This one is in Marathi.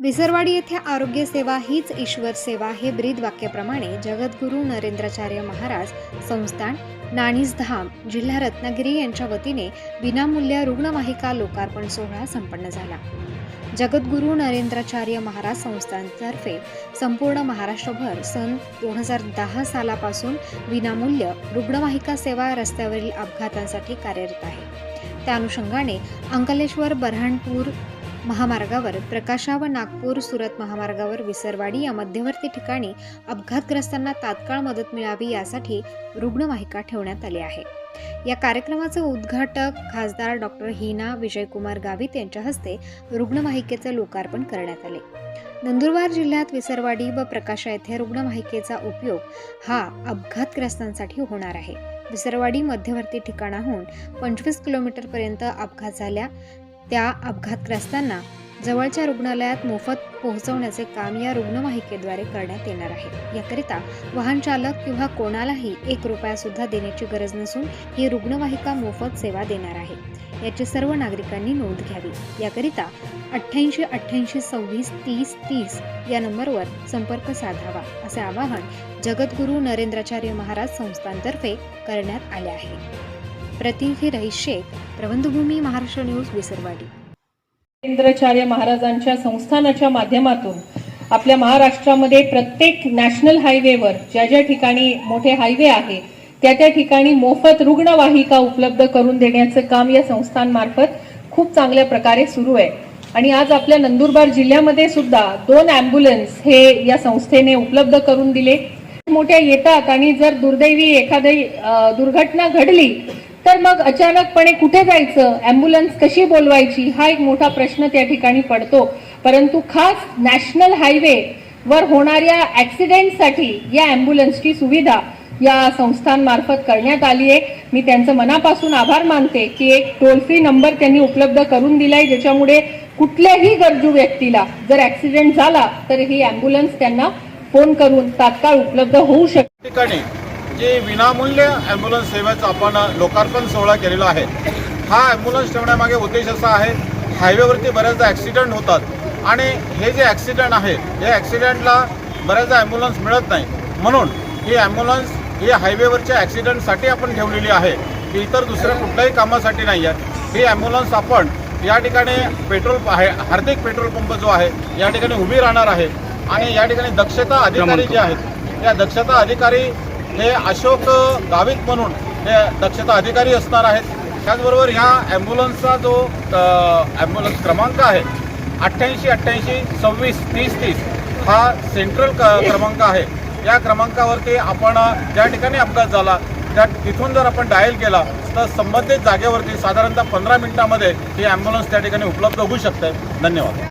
विसरवाडी येथे आरोग्य सेवा हीच ईश्वर सेवा हे ब्रीद वाक्याप्रमाणे जगद्गुरू नरेंद्राचार्य महाराज संस्थान नाणीज धाम जिल्हा रत्नागिरी यांच्या वतीने विनामूल्य रुग्णवाहिका लोकार्पण सोहळा संपन्न झाला. जगद्गुरू नरेंद्राचार्य महाराज संस्थांतर्फे संपूर्ण महाराष्ट्रभर सन दोन हजार दहा सालापासून विनामूल्य रुग्णवाहिका सेवा रस्त्यावरील अपघातांसाठी कार्यरत आहे. त्या अनुषंगाने अंकलेश्वर बऱ्हाणपूर महामार्गावर प्रकाशा व नागपूर सुरत महामार्गावर विसरवाडी या मध्यवर्ती ठिकाणी अपघातग्रस्तांना तात्काळ मदत मिळावी यासाठी रुग्णवाहिका ठेवण्यात आली आहे या कार्यक्रमाचं उद्घाटक खासदार डॉक्टर हिना विजयकुमार गावित यांच्या हस्ते रुग्णवाहिकेचं लोकार्पण करण्यात आले. नंदुरबार जिल्ह्यात विसरवाडी व प्रकाशा येथे रुग्णवाहिकेचा उपयोग हा अपघातग्रस्तांसाठी होणार आहे. विसरवाडी मध्यवर्ती ठिकाणाहून पंचवीस किलोमीटरपर्यंत अपघात झाल्या. त्या अपघातग्रस्तांना जवळच्या रुग्णालयात मोफत पोहोचवण्याचे काम या रुग्णवाहिकेद्वारे करण्यात येणार आहे. याकरिता वाहन चालक किंवा कोणालाही एक रुपया सुद्धा देण्याची गरज नसून ही रुग्णवाहिका मोफत सेवा देणार आहे. याची सर्व नागरिकांनी नोंद घ्यावी. याकरिता अठ्ठ्याऐंशी अठ्ठ्याऐंशी सव्वीस तीस तीस या नंबरवर संपर्क साधावा असे आवाहन जगद्गुरू नरेंद्राचार्य महाराज संस्थांतर्फे करण्यात आले आहे. प्रतिनिधी रईस शेख प्रबंधभूमी महाराष्ट्र न्यूज विसरवाडी. इंद्राचार्य महाराजांच्या संस्थानाच्या माध्यमातून आपल्या महाराष्ट्रामध्ये प्रत्येक नॅशनल हायवेवर ज्या ज्या ठिकाणी मोठे हायवे आहे त्या त्या ठिकाणी मोफत रुग्णवाहिका उपलब्ध करून देण्याचं काम या संस्थांमार्फत खूप चांगल्या प्रकारे सुरू आहे. आणि आज आपल्या नंदुरबार जिल्ह्यामध्ये सुद्धा दोन अँब्युलन्स हे या संस्थेने उपलब्ध करून दिले. मोठ्या येतात आणि जर दुर्दैवी एखादी दुर्घटना घडली तर मग अचानकपणे कुठे जायचं? ॲम्ब्युलन्स कशी बोलवायची? हा एक मोठा प्रश्न त्या ठिकाणी पडतो. परंतु खास नॅशनल हायवे वर होणाऱ्या ऍक्सिडेंटसाठी या ॲम्ब्युलन्सची सुविधा या संस्थांमार्फत करण्यात आली आहे. मी त्यांचं मनापासून आभार मानते की एक टोल फ्री नंबर त्यांनी उपलब्ध करून दिलाय ज्याच्यामुळे कुठल्याही गरजू व्यक्तीला जर ॲक्सिडेंट झाला तर ही ॲम्ब्युलन्स त्यांना फोन करून तात्काळ उपलब्ध होऊ शकते. ठिकाणी जे विनामूल्य ॲम्ब्युलन्स सेवेचा आपण लोकार्पण सोहळा केलेला आहे. हा ॲम्ब्युलन्स ठेवण्यामागे उद्देश असा आहे हायवेवरती बऱ्याचदा ॲक्सिडेंट होतात. आणि हे जे ॲक्सिडेंट आहे या ॲक्सिडेंटला बऱ्याचदा ॲम्ब्युलन्स मिळत नाही. म्हणून ही ॲम्ब्युलन्स ही हायवेवरच्या ॲक्सिडेंटसाठी आपण ठेवलेली आहे. की इतर दुसऱ्या कुठल्याही कामासाठी नाही आहे. ही ॲम्ब्युलन्स आपण या ठिकाणी पेट्रोल आहे हार्दिक पेट्रोल पंप जो आहे या ठिकाणी उभी राहणार आहे. आणि या ठिकाणी दक्षता अधिकारी जे आहेत या दक्षता अधिकारी हे अशोक गावित म्हणून हे दक्षता अधिकारी असणार आहेत. त्याचबरोबर ह्या ॲम्ब्युलन्सचा जो ॲम्ब्युलन्स क्रमांक आहे अठ्ठ्याऐंशी अठ्ठ्याऐंशी सव्वीस तीस तीस हा सेंट्रल क क्रमांक आहे. या क्रमांकावरती आपण ज्या ठिकाणी अपघात झाला त्या तिथून जर आपण डायल केला तर संबंधित जागेवरती साधारणतः पंधरा मिनिटामध्ये ही ॲम्ब्युलन्स त्या ठिकाणी उपलब्ध होऊ शकते. धन्यवाद.